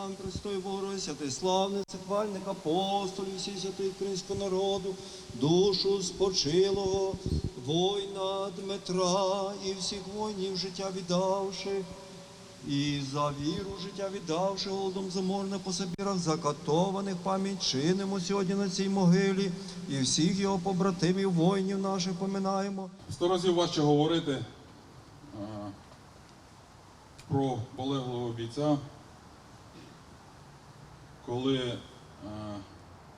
Християн, Христою Богородиці, святий славний церквальник апостолів, всі святий українського народу, душу спочилого, воїна Дмитра і всіх воїнів життя віддавши. І за віру життя віддавши голодом заморне по собірах закатованих пам'ять чинимо сьогодні на цій могилі, і всіх його побратимів, воїнів наших поминаємо. Сто разів важче говорити про полеглого бійця, коли е,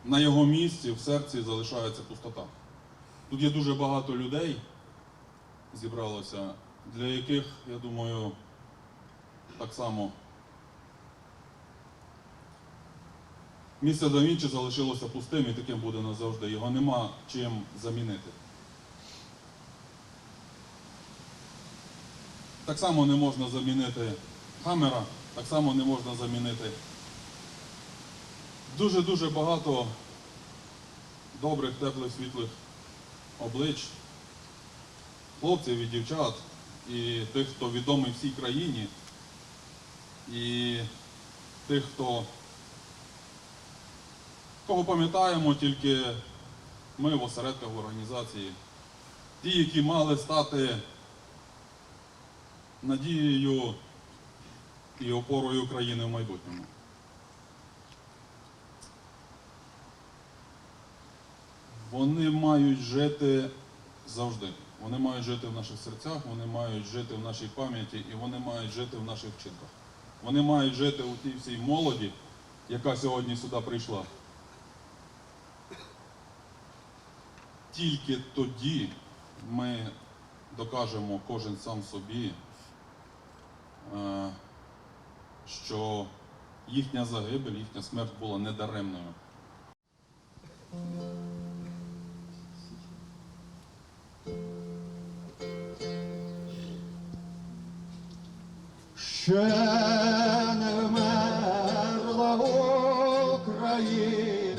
на його місці в серці залишається пустота. Тут є дуже багато людей зібралося, для яких, я думаю, так само місце до Вінчі залишилося пустим і таким буде назавжди. Його нема чим замінити. Так само не можна замінити Хаммера, так само не можна замінити. Дуже-дуже багато добрих, теплих, світлих облич, хлопців і дівчат, і тих, хто відомий всій країні, і тих, хто кого пам'ятаємо тільки ми в осередках в організації. Ті, які мали стати надією і опорою України в майбутньому. Вони мають жити завжди. Вони мають жити в наших серцях, вони мають жити в нашій пам'яті і вони мають жити в наших вчинках. Вони мають жити у тій всій молоді, яка сьогодні сюди прийшла. Тільки тоді ми докажемо кожен сам собі, е, що їхня загибель, їхня смерть була недаремною. Ще не вмерла Україна.